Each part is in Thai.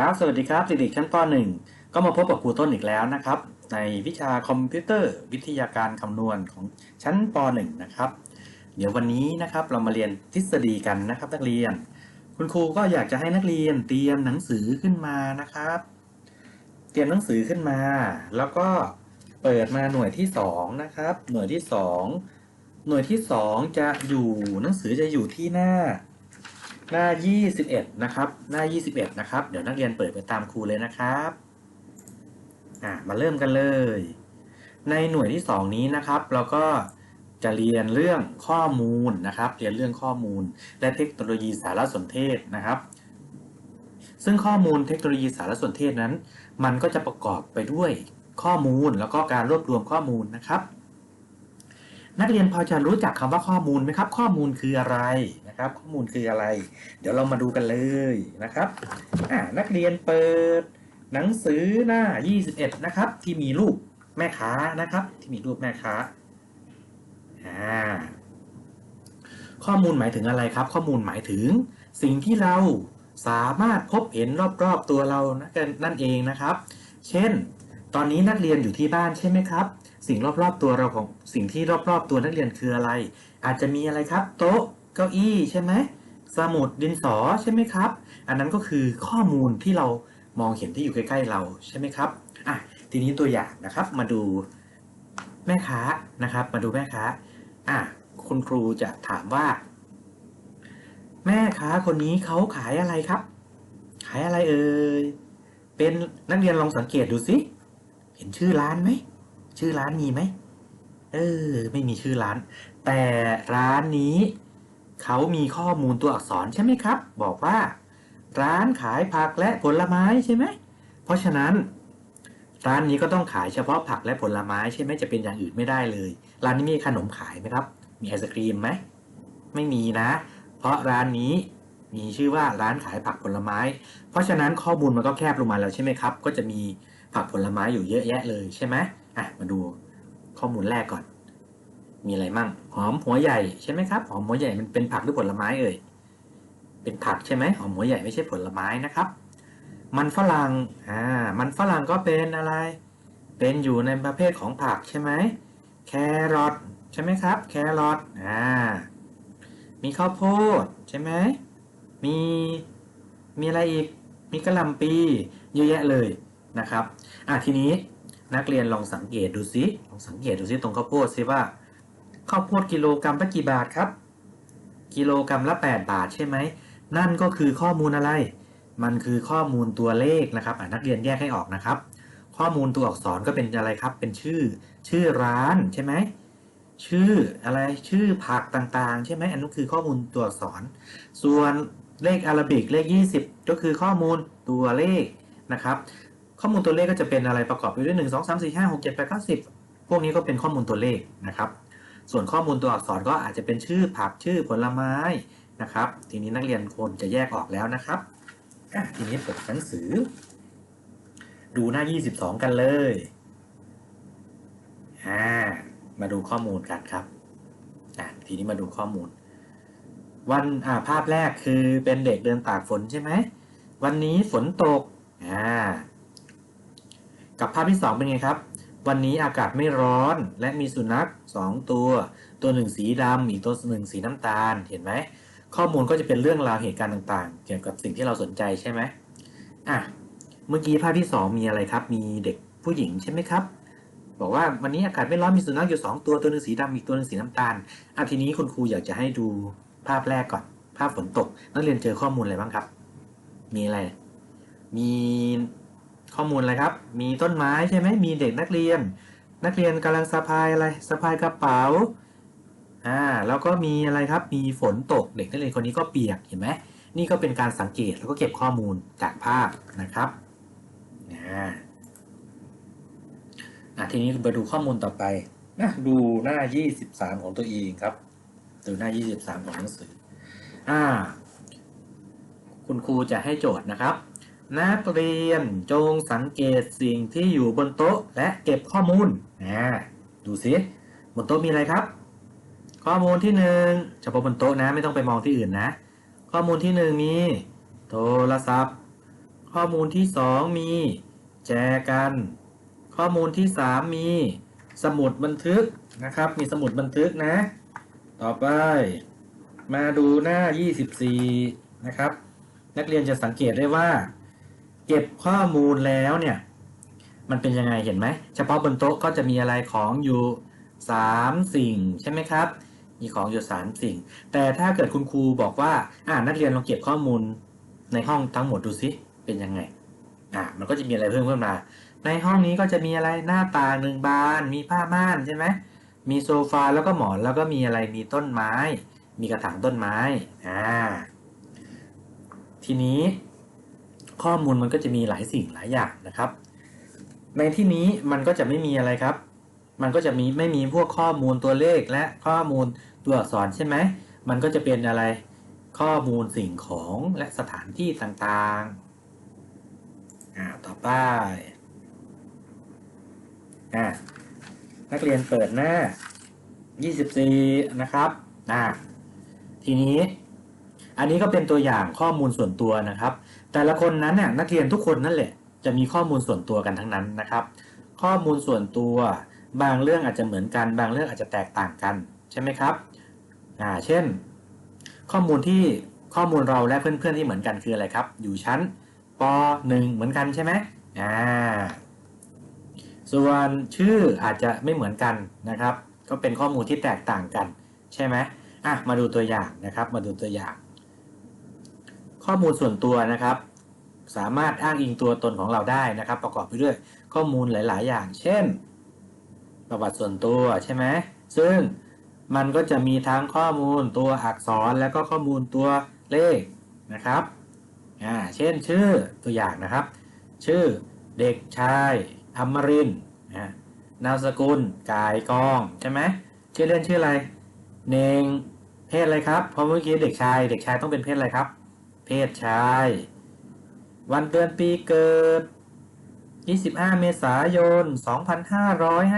ครับ สวัสดีครับเด็กๆชั้นป .1 ก็มาพบกับครูต้นอีกแล้วนะครับ ในวิชาคอมพิวเตอร์วิทยาการคำนวณของชั้นป .1 นะครับ เดี๋ยววันนี้นะครับเรามาเรียนทฤษฎีกันนะครับนักเรียน คุณครูก็อยากจะให้นักเรียนเตรียมหนังสือขึ้นมานะครับ เตรียมหนังสือขึ้นมา แล้วก็เปิดมาหน่วยที่สองนะครับ หน่วยที่สองหน่วยที่สองจะอยู่หนังสือจะอยู่ที่หน้า หน้า 21 นะครับ หน้า 21 นะครับ เดี๋ยวนักเรียนเปิดไปตามครูเลยนะครับ อ่า มาเริ่มกันเลย ในหน่วยที่ 2 นี้นะครับ เราก็จะเรียนเรื่องข้อมูลนะครับ เรียนเรื่องข้อมูล และเทคโนโลยีสารสนเทศนะครับ ซึ่งข้อมูลเทคโนโลยีสารสนเทศนั้น มันก็จะประกอบไปด้วยข้อมูลแล้วก็การรวบรวมข้อมูลนะครับ นักเรียนพอจะรู้จักคำว่าข้อมูลไหมครับ ข้อมูลคืออะไร นะครับ ข้อมูลคืออะไร เดี๋ยวเรามาดูกันเลยนะครับอ่านักเรียนเปิด หนังสือหน้า 21 นะครับ ที่มีรูปแม่ค้านะครับ ที่มีรูปแม่ค้าอ่าข้อมูลหมายถึงอะไรครับ ข้อมูลหมายถึง สิ่งที่เราสามารถพบเห็นรอบๆตัวเรานั่นเองนะครับ เช่น ตอนนี้นักเรียนอยู่ที่บ้านใช่ไหมครับ สิ่งรอบๆตัวเราของสิ่งที่รอบๆตัวนักเรียนคืออะไร อาจจะมีอะไรครับ โต๊ะ เก้าอี้ใช่ไหมสมุดดินสอใช่ไหมครับ อันนั้นก็คือข้อมูลที่เรามองเห็นที่อยู่ใกล้ๆเราใช่ไหมครับอะทีนี้ตัวอย่างนะครับมาดูแม่ค้านะครับ มาดูแม่ค้าอะคุณครูจะถามว่า แม่ค้าคนนี้เขาขายอะไรครับ ขายอะไรเอ่ยเป็นนักเรียนลองสังเกตดูสิเห็นชื่อร้านไหมชื่อร้านมีไหมเออไม่มีชื่อร้าน แต่ร้านนี้ เขามีข้อมูลตัวอักษรใช่ไหมครับ บอกว่า ร้านขายผักและผลไม้ใช่ไหม เพราะฉะนั้น ร้านนี้ก็ต้องขายเฉพาะผักและผลไม้ใช่ไหมจะเป็นอย่างอื่นไม่ได้เลย ร้านนี้มีขนมขายไหมครับ มีไอศครีมไหมไม่มีนะ เพราะร้านนี้มีชื่อว่าร้านขายผักผลไม้ เพราะฉะนั้นข้อมูลมันก็แคบลงมาแล้วใช่ไหมครับ ก็จะมีผักผลไม้อยู่เยอะแยะเลยใช่ไหมอะมาดูข้อมูลแรกก่อน มีอะไรมั่ง หอมหัวใหญ่ใช่ไหมครับ หอมหัวใหญ่มันเป็นผักหรือผลไม้เอ่ย เป็นผักใช่ไหมหอมหัวใหญ่ไม่ใช่ผลไม้นะครับ มันฝรั่ง อ่า มันฝรั่งก็เป็นอะไร เป็นอยู่ในประเภทของผักใช่ไหม แครอทใช่ไหมครับ แครอท อ่า มีข้าวโพดใช่ไหม มี มีอะไรอีก มีกระหล่ำปีเยอะแยะเลยนะครับ อะทีนี้นักเรียนลองสังเกตดูซิ ลองสังเกตดูซิตรงข้าวโพดซิว่า ข้าวโพดกิโลกรัมละกี่บาทครับ กิโลกรัมละ 8 บาทใช่ไหม นั่นก็คือข้อมูลอะไร มันคือข้อมูลตัวเลขนะครับนักเรียนแยกให้ออกนะครับ ข้อมูลตัวอักษรก็เป็นอะไรครับ เป็นชื่อ ชื่อร้านใช่ไหม ชื่ออะไร ชื่อผักต่างๆ ใช่ไหม อันนั้คือข้อมูลตัวอักษร ส่วนเลขอารบิกเลข 20 ก็คือข้อมูลตัวเลขนะครับ ข้อมูลตัวเลขก็จะเป็นอะไรประกอบไปด้วย 1 2 3 4 5 6 7 8 9 10 พวกนี้ก็เป็นข้อมูลตัวเลขนะครับ ส่วนข้อมูลตัวอักษรก็อาจจะเป็นชื่อผักชื่อผลไม้นะครับ ทีนี้นักเรียนควรจะแยกออกแล้วนะครับ ทีนี้เปิดหนังสือ ดูหน้า 22 กันเลยอ่ามาดูข้อมูลกันครับอะทีนี้มาดูข้อมูล วันอ่าภาพแรกคือเป็นเด็กเดินตากฝนใช่ไหมวันนี้ฝนตกอ่ากับภาพที่2เป็นไงครับ วันนี้อากาศไม่ร้อนและมีสุนัข2ตัว ตัวหนึ่งสีดำอีกตัวหนึ่งสีน้ำตาลเห็นไหมข้อมูลก็จะเป็นเรื่องราวเหตุการณ์ต่างๆ เกี่ยวกับสิ่งที่เราสนใจใช่ไหมอะเมื่อกี้ภาพที่ 2 มีอะไรครับ มีเด็กผู้หญิงใช่ไหมครับ บอกว่าวันนี้อากาศไม่ร้อนมีสุนัขอยู่ 2 ตัวตัวหนึ่งสีดำอีกตัวหนึ่งสีน้ำตาลอะทีนี้คุณครูอยากจะให้ดูภาพแรกก่อน ภาพฝนตก นักเรียนเจอข้อมูลอะไรบ้างครับ มีอะไร มี ข้อมูลอะไรครับ มีต้นไม้ใช่ไหมมีเด็กนักเรียน นักเรียนกำลังสะพายอะไรสะพายกระเป๋าอ่าแล้วก็มีอะไรครับ มีฝนตกเด็กนักเรียนคนนี้ก็เปียกเห็นไหมนี่ก็เป็นการสังเกตแล้วก็เก็บข้อมูลจากภาพนะครับอ่าอะทีนี้ไปดูข้อมูลต่อไปนะดูหน้า 23 ของตัวเองครับ ดูหน้า 23 ของหนังสืออ่าคุณครูจะให้โจทย์นะครับ นักเรียนจงสังเกตสิ่งที่อยู่บนโต๊ะและเก็บข้อมูลอ่าดูสิบนโต๊ะมีอะไรครับ ข้อมูลที่หนึ่งเฉพาะบนโต๊ะนะไม่ต้องไปมองที่อื่นนะ ข้อมูลที่หนึ่งมี โทรศัพท์ขข้อมูลที่สองมี แจกัน ข้อมูลที่สามมี สมุดบันทึกนะครับ มีสมุดบันทึกนะ ต่อไป มาดูหน้า 24 นะครับ นักเรียนจะสังเกตได้ว่า เก็บข้อมูลแล้วเนี่ย มันเป็นยังไงเห็นไหม เฉพาะบนโต๊ะก็จะมีอะไรของอยู่ 3 สิ่งใช่ไหมครับ มีของอยู่ 3 สิ่ง แต่ถ้าเกิดคุณครูบอกว่า อ่านักเรียนลองเก็บข้อมูลในห้องทั้งหมดดูสิเป็นยังไง อ่ามันก็จะมีอะไรเพิ่มขึ้นมา ในห้องนี้ก็จะมีอะไรหน้าต่างหนึ่งบาน มีผ้าม่านใช่ไหมมีโซฟาแล้วก็หมอนแล้วก็มีอะไรมีต้นไม้ มีกระถางต้นไม้อ่าทีนี้ ข้อมูลมันก็จะมีหลายสิ่งหลายอย่างนะครับ ในที่นี้มันก็จะไม่มีอะไรครับ มันก็จะมีไม่มีพวกข้อมูลตัวเลขและข้อมูลตัวอักษรใช่ไหมมันก็จะเป็นอะไรข้อมูลสิ่งของและสถานที่ต่างๆอ่าต่อไปอ่านักเรียนเปิดหน้า 24 นะครับอ่าทีนี้ อันนี้ก็เป็นตัวอย่างข้อมูลส่วนตัวนะครับ แต่ละคนนั้นเนี่ยนักเรียนทุกคนนั่นแหละ จะมีข้อมูลส่วนตัวกันทั้งนั้นนะครับ ข้อมูลส่วนตัวบางเรื่องอาจจะเหมือนกัน บางเรื่องอาจจะแตกต่างกันใช่ไหมครับอ่าเช่น ข้อมูลที่ข้อมูลเราและเพื่อนๆที่เหมือนกันคืออะไรครับ อยู่ชั้นป .1 เหมือนกันใช่ไหมอ่าส่วนชื่ออาจจะไม่เหมือนกันนะครับ ก็เป็นข้อมูลที่แตกต่างกันใช่ไหมอะมาดูตัวอย่างนะครับ มาดูตัวอย่าง ข้อมูลส่วนตัวนะครับ สามารถอ้างอิงตัวตนของเราได้นะครับ ประกอบไปด้วยข้อมูลหลาย ๆ อย่าง เช่น ประวัติส่วนตัวใช่ไหมซึ่งมันก็จะมีทั้งข้อมูลตัวอักษรแล้วก็ข้อมูลตัวเลขนะครับอ่าเช่นชื่อตัวอย่างนะครับ ชื่อเด็กชายอมรินนะนามสกุลกายกองใช่ไหมชื่อเล่นชื่ออะไรเนงเพศอะไรครับเพราะเมื่อกี้เด็กชาย เด็กชายต้องเป็นเพศอะไรครับ เพศชาย วันเดือนปีเกิด 25 เมษายน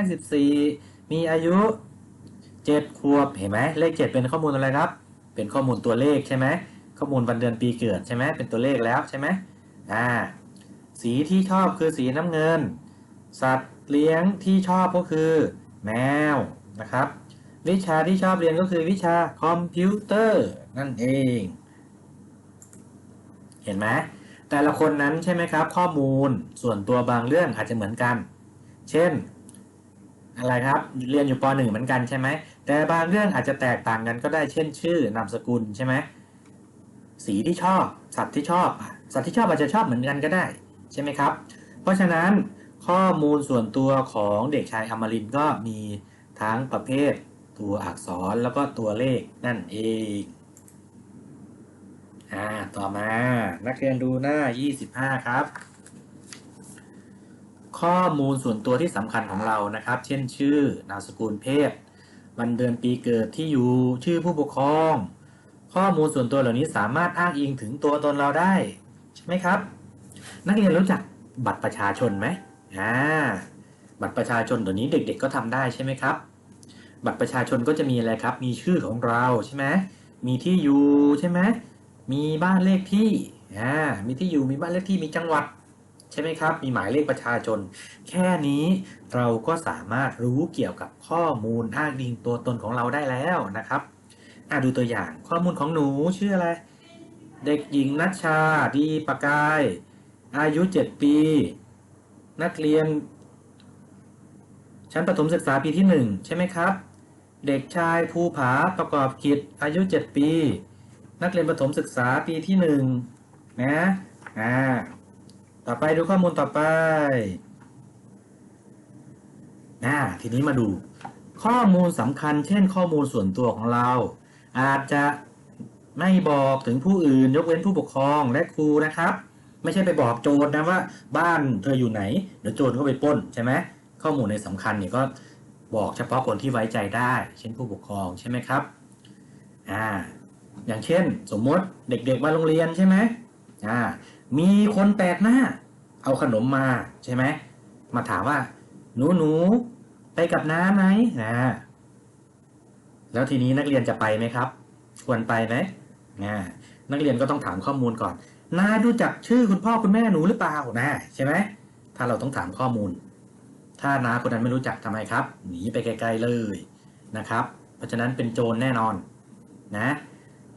2554 มีอายุ 7 ขวบ เห็นไหมเลข 7 เป็นข้อมูลอะไรครับ เป็นข้อมูลตัวเลขใช่ไหม ข้อมูลวันเดือนปีเกิดใช่ไหม เป็นตัวเลขแล้วใช่ไหมอ่า สีที่ชอบคือสีน้ำเงิน สัตว์เลี้ยงที่ชอบก็คือ แมวนะครับ วิชาที่ชอบเรียนก็คือวิชาคอมพิวเตอร์นั่นเอง เห็นไหมแต่ละคนนั้นใช่ไหมครับ ข้อมูลส่วนตัวบางเรื่องอาจจะเหมือนกัน เช่น อะไรครับเรียนอยู่ป .1 เหมือนกันใช่ไหมแต่บางเรื่องอาจจะแตกต่างกันก็ได้เช่น ชื่อนามสกุลใช่ไหมสีที่ชอบ สัตว์ที่ชอบ สัตว์ที่ชอบอาจจะชอบเหมือนกันก็ได้ใช่ไหมครับ เพราะฉะนั้นข้อมูลส่วนตัวของเด็กชายอมรินก็มีทั้งประเภท ตัวอักษรแล้วก็ตัวเลขนั่นเอง อ่าต่อมานักเรียนดูหน้า 25 ครับ ข้อมูลส่วนตัวที่สำคัญของเรานะครับ เช่นชื่อนามสกุลเพศ วันเดือนปีเกิดที่อยู่ชื่อผู้ปกครอง ข้อมูลส่วนตัวเหล่านี้สามารถอ้างอิงถึงตัวตนเราได้ใช่ไหมครับ นักเรียนรู้จักบัตรประชาชนไหมอ่าบัตรประชาชนเดี๋ยวนี้เด็ก ๆ ก็ทำได้ใช่ไหมครับ บัตรประชาชนก็จะมีอะไรครับ มีชื่อของเราใช่ไหมมีที่อยู่ใช่ไหม มีบ้านเลขที่อ่ามีที่อยู่มีบ้านเลขที่มีจังหวัด ใช่ไหมครับ มีหมายเลขประชาชน แค่นี้เราก็สามารถรู้เกี่ยวกับข้อมูลอ้างอิงตัวตนของเราได้แล้วนะครับอ่าดูตัวอย่างข้อมูลของหนูชื่ออะไร เด็กหญิงนัชชาดีปากาย อายุ 7 ปี นักเรียน ชั้นประถมศึกษาปีที่ 1 ใช่ไหมครับ เด็กชายภูผาประกอบกิจอายุ 7 ปี นักเรียนประถมศึกษาปีที่หนึ่งนะอ่าต่อไปดูข้อมูลต่อไปอ่าทีนี้มาดู ข้อมูลสำคัญ เช่น ข้อมูลส่วนตัวของเรา อาจจะไม่บอกถึงผู้อื่นยกเว้นผู้ปกครองและครูนะครับ ไม่ใช่ไปบอกโจรนะว่า บ้านเธออยู่ไหนเดี๋ยวโจรก็ไปป้นใช่ไหมข้อมูลในสำคัญเนี่ยก็บอกเฉพาะคนที่ไว้ใจได้ เช่นผู้ปกครองใช่ไหมครับอ่า อย่างเช่น สมมติเด็กๆมาโรงเรียนใช่ไหมอ่ามีคนแปลกหน้า เอาขนมมาใช่ไหมมาถามว่า หนูหนูไปกับน้าไหมนะแล้วทีนี้นักเรียนจะไปไหมครับ ควรไปไหมอ่านักเรียนก็ต้องถามข้อมูลก่อนน้ายรู้จักชื่อคุณพ่อคุณแม่หนูหรือเปล่านะใช่ไหมถ้าเราต้องถามข้อมูล ถ้าน้าคนนั้นไม่รู้จักทำไมครับ หนีไปไกลๆเลยนะครับ เพราะฉะนั้นเป็นโจรแน่นอนนะ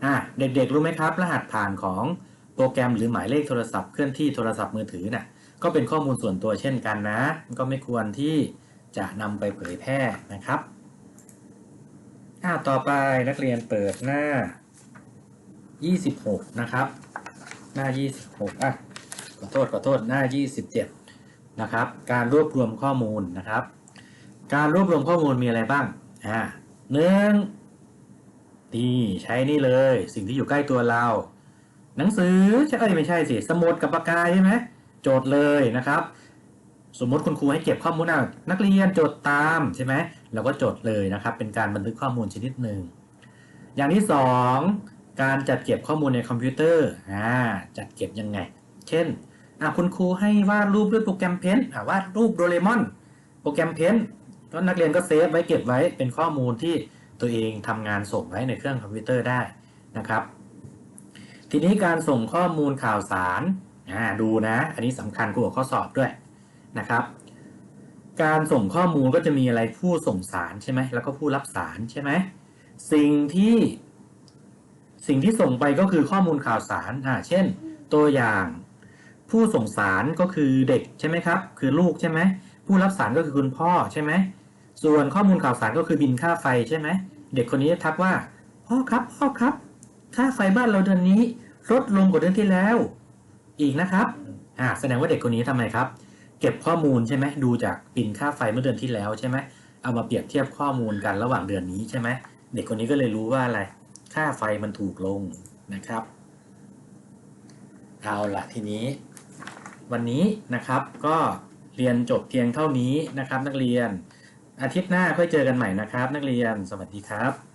อะเด็กๆรู้ไหมครับ รหัสผ่านของโปรแกรมหรือหมายเลขโทรศัพท์เคลื่อนที่โทรศัพท์มือถือน่ะก็เป็นข้อมูลส่วนตัวเช่นกันนะ ก็ไม่ควรที่จะนำไปเผยแพร่นะครับอ่าต่อไปนักเรียนเปิดหน้า 26 นะครับ หน้า 26 อะ ขอโทษ ขอโทษ หน้า 27 นะครับ การรวบรวมข้อมูลนะครับ การรวบรวมข้อมูลมีอะไรบ้าง อ่าหนึ่ง นี่ใช้นี่เลย สิ่งที่อยู่ใกล้ตัวเรา หนังสือใช่เอ้ยไม่ใช่สิสมุดกับปากกาใช่ไหมโจทย์เลยนะครับ สมมติคุณครูให้เก็บข้อมูลนักเรียนจดตามใช่ไหมเราก็จดเลยนะครับ เป็นการบันทึกข้อมูลชนิดหนึ่งอย่างที่สองการจัดเก็บข้อมูลในคอมพิวเตอร์อ่าจัดเก็บยังไง เช่นอะคุณครูให้วาดรูปด้วยโปรแกรมเพนอะวาดรูปโดเรมอนโปรแกรมเพนก็นักเรียนก็เซฟไว้เก็บไว้เป็นข้อมูลที่ ตัวเองทำงานส่งไว้ในเครื่องคอมพิวเตอร์ได้นะครับ ทีนี้การส่งข้อมูลข่าวสารอ่าดูนะ อันนี้สำคัญกว่าข้อสอบด้วยนะครับ การส่งข้อมูลก็จะมีอะไรผู้ส่งสารใช่ไหมแล้วก็ผู้รับสารใช่ไหมสิ่งที่สิ่งที่ส่งไปก็คือข้อมูลข่าวสารอ่าเช่น ตัวอย่างผู้ส่งสารก็คือเด็กใช่ไหมครับ คือลูกใช่ไหมผู้รับสารก็คือคุณพ่อใช่ไหม ส่วนข้อมูลข่าวสารก็คือบินค่าไฟใช่ไหม เด็กคนนี้ทักว่าพ่อครับพ่อครับ ค่าไฟบ้านเราเดือนนี้ลดลงกว่าเดือนที่แล้ว อีกนะครับอ่าแสดงว่าเด็กคนนี้ทำไมครับ เก็บข้อมูลใช่ไหมดูจากบินค่าไฟเมื่อเดือนที่แล้วใช่ไหมเอามาเปรียบเทียบข้อมูลกันระหว่างเดือนนี้ใช่ไหมเด็กคนนี้ก็เลยรู้ว่าอะไรค่าไฟมันถูกลงนะครับเอาละทีนี้ วันนี้นะครับก็เรียนจบเพียงเท่านี้นะครับ นักเรียน อาทิตย์หน้าค่อยเจอกันใหม่นะครับ นักเรียนสวัสดีครับ